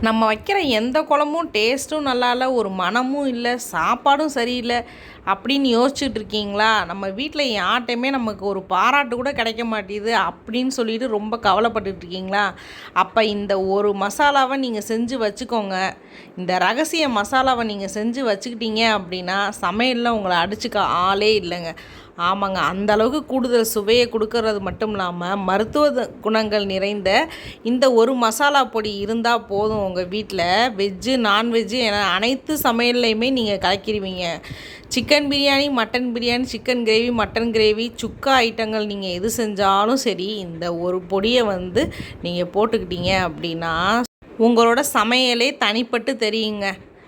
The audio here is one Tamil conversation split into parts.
நம்ம வைக்கிற எந்த குழம்பும் டேஸ்ட்டும் நல்லா இல்லை ஒரு மனமும் இல்லை சாப்பாடும் சரியில்லை அப்படின்னு யோசிச்சுட்டு இருக்கீங்களா? நம்ம வீட்டில் யார்ட்டையுமே நமக்கு ஒரு பாராட்டு கூட கிடைக்க மாட்டேது அப்படின்னு சொல்லிட்டு ரொம்ப கவலைப்பட்டுட்டு இருக்கீங்களா? அப்போ இந்த ஒரு மசாலாவை நீங்கள் செஞ்சு வச்சுக்கோங்க. இந்த ரகசிய மசாலாவை நீங்கள் செஞ்சு வச்சுக்கிட்டீங்க அப்படின்னா சமையலில் உங்களை அடிச்சுக்க ஆளே இல்லைங்க. ஆமாங்க அந்த அளவுக்கு கூடுதல் சுவையை கொடுக்கறது மட்டும் இல்லாமல் மருத்துவ குணங்கள் நிறைந்த இந்த ஒரு மசாலா பொடி இருந்தால் போதும் உங்கள் வீட்டில் வெஜ்ஜு நான்வெஜ்ஜு என அனைத்து சமையல்லையுமே நீங்கள் கலக்கிடுவீங்க chicken biryani mutton biryani chicken gravy mutton gravy chukka ஐட்டங்கள் நீங்கள் எது செஞ்சாலும் சரி இந்த ஒரு பொடியை வந்து நீங்கள் போட்டுக்கிட்டீங்க அப்படின்னா உங்களோட சமையலே தனிப்பட்டு தெரியுங்க.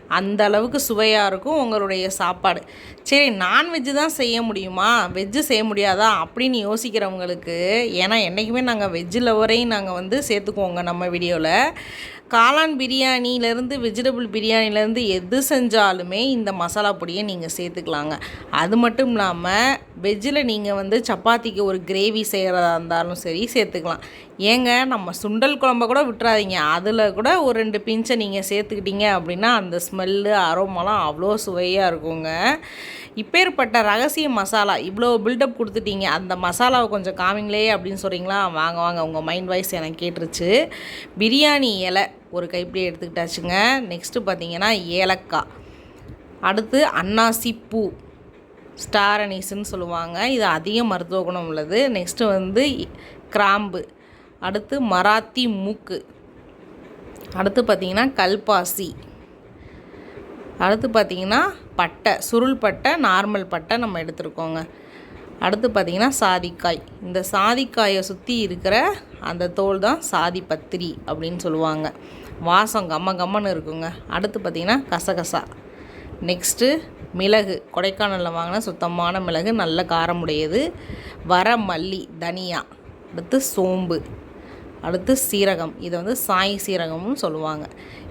அந்த அளவுக்கு சுவையாக இருக்கும் உங்களுடைய சாப்பாடு. சரி நான்வெஜ்ஜு தான் செய்ய முடியுமா? வெஜ்ஜு செய்ய முடியாதா? அப்படின்னு யோசிக்கிறவங்களுக்கு ஏன்னா என்றைக்குமே நாங்கள் வெஜ்ஜு லவரையும் நாங்கள் வந்து சேர்த்துக்குவோங்க நம்ம வீடியோவில் காளான் பிரியாணிலேருந்து வெஜிடபிள் பிரியாணிலேருந்து எது செஞ்சாலுமே இந்த மசாலா பொடியை நீங்கள் சேர்த்துக்கலாங்க. அது மட்டும் இல்லாமல் வெஜ்ஜில் நீங்கள் வந்து சப்பாத்திக்கு ஒரு கிரேவி செய்கிறதா இருந்தாலும் சரி சேர்த்துக்கலாம். ஏங்க நம்ம சுண்டல் குழம்ப கூட விட்டுறாதீங்க. அதில் கூட ஒரு ரெண்டு பிஞ்சை நீங்கள் சேர்த்துக்கிட்டீங்க அப்படின்னா அந்த ஸ்மெல்லு அரோமெல்லாம் அவ்வளோ சுவையாக இருக்குங்க. இப்பேற்பட்ட ரகசிய மசாலா இவ்வளோ பில்டப் கொடுத்துட்டீங்க. அந்த மசாலாவை கொஞ்சம் காமிங்களே அப்படின்னு சொல்கிறீங்களா வாங்க வாங்க உங்கள் மைண்ட் வாய்ஸ் எனக்கு கேட்டுருச்சு. பிரியாணி இலை ஒரு கைப்பிடி எடுத்துக்கிட்டாச்சுங்க. நெக்ஸ்ட்டு பார்த்தீங்கன்னா ஏலக்காய். அடுத்து அன்னாசி பூ. ஸ்டார் அனீஸ்ன்னு சொல்லுவாங்க. இது அதிக மருத்துவ குணம் உள்ளது. நெக்ஸ்ட்டு வந்து கிராம்பு. அடுத்து மராத்தி மூக்கு. அடுத்து பார்த்திங்கன்னா கல்பாசி. அடுத்து பார்த்திங்கன்னா பட்டை. சுருள் பட்டை நார்மல் பட்டை நம்ம எடுத்துருக்கோங்க. அடுத்து பார்த்திங்கன்னா சாதிக்காய். இந்த சாதிக்காயை சுற்றி இருக்கிற அந்த தோல் தான் சாதி பத்திரி அப்படின்னு சொல்லுவாங்க. வாசம் கம்ம கம்மன்னு இருக்குங்க. அடுத்து பார்த்திங்கன்னா கசகசா. நெக்ஸ்ட்டு மிளகு கொடைக்கானலில் வாங்கின சுத்தமான மிளகு நல்ல காரமுடையது. வர மல்லி தனியா அடுத்து சோம்பு. அடுத்து சீரகம். இதை வந்து சாய் சீரகம்னு சொல்லுவாங்க.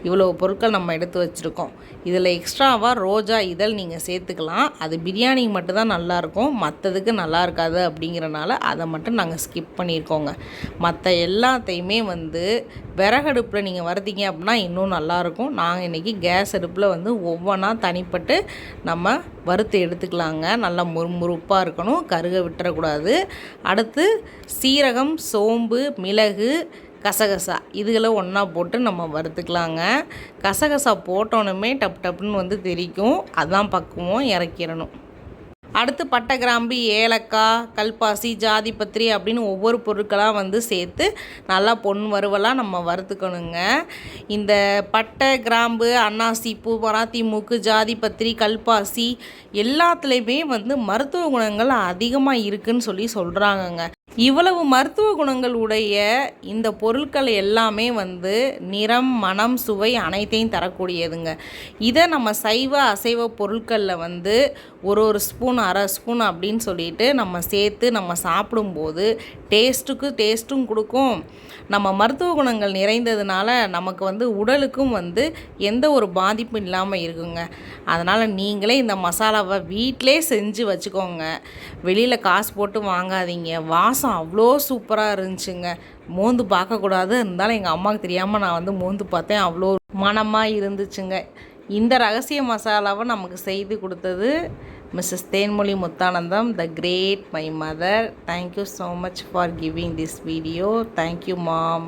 இவ்வளோ பொருட்கள் நம்ம எடுத்து வச்சுருக்கோம். இதில் எக்ஸ்ட்ராவாக ரோஜா இதழ் நீங்கள் சேர்த்துக்கலாம். அது பிரியாணிக்கு மட்டும்தான் நல்லாயிருக்கும். மற்றதுக்கு நல்லா இருக்காது அப்படிங்கிறனால அதை மட்டும் நாங்கள் ஸ்கிப் பண்ணியிருக்கோங்க மற்ற எல்லாத்தையுமே வந்து விறகடுப்பில் நீங்கள் வறுத்தீங்க அப்படின்னா இன்னும் நல்லாயிருக்கும். நாங்கள் இன்றைக்கி கேஸ் அடுப்பில் வந்து ஒவ்வொன்றா தனிப்பட்டு நம்ம வறுத்து எடுத்துக்கலாங்க. நல்லா முறுமுறுப்பாக இருக்கணும். கருக விட்டுறக்கூடாது. அடுத்து சீரகம் சோம்பு மிளகு கசகசா. இதுகளை ஒன்றா போட்டு நம்ம வறுத்துக்கலாங்க. கசகசா போட்டோன்னுமே டப் டப்புன்னு வந்து தெரிக்கும். அதான் பக்குவம். இறக்கிடணும். அடுத்து பட்டை கிராம்பு ஏலக்காய் கல்பாசி ஜாதிபத்திரி அப்படின்னு ஒவ்வொரு பொருட்களாக வந்து சேர்த்து நல்லா பொன் வறுவலாக நம்ம வறுத்துக்கணுங்க. இந்த பட்டை கிராம்பு அன்னாசி பூ மராத்தி மூக்கு ஜாதிபத்திரி கல்பாசி எல்லாத்துலேயுமே வந்து மருத்துவ குணங்கள் அதிகமாக இருக்குதுன்னு சொல்லி சொல்கிறாங்கங்க இவ்வளவு மருத்துவ குணங்கள் உடைய இந்த பொருட்கள் எல்லாமே வந்து நிறம் மனம் சுவை அனைத்தையும் தரக்கூடியதுங்க. இதை நம்ம சைவ அசைவ பொருட்களில் வந்து ஒரு ஒரு ஸ்பூன் அரை ஸ்பூன் அப்படின்னு சொல்லிட்டு நம்ம சேர்த்து நம்ம சாப்பிடும்போது டேஸ்ட்டுக்கு டேஸ்ட்டும் கொடுக்கும். நம்ம மருத்துவ குணங்கள் நிறைந்ததுனால நமக்கு வந்து உடலுக்கும் வந்து எந்த ஒரு பாதிப்பும் இல்லாமல் இருக்குங்க. அதனால் நீங்களே இந்த மசாலாவை வீட்டிலே செஞ்சு வச்சுக்கோங்க. வெளியில் காசு போட்டு வாங்காதீங்க. வாசம் அவ்வளோ சூப்பராக இருந்துச்சுங்க. மோந்து பார்க்கக்கூடாது. இருந்தாலும் எங்கள் அம்மாவுக்கு தெரியாமல் நான் வந்து மோந்து பார்த்தேன். அவ்வளோ மனமாக இருந்துச்சுங்க. இந்த ரகசிய மசாலாவை நமக்கு செய்து கொடுத்தது Mrs Thenmozhi Muthanandam the great my mother thank you so much for giving this video thank you mom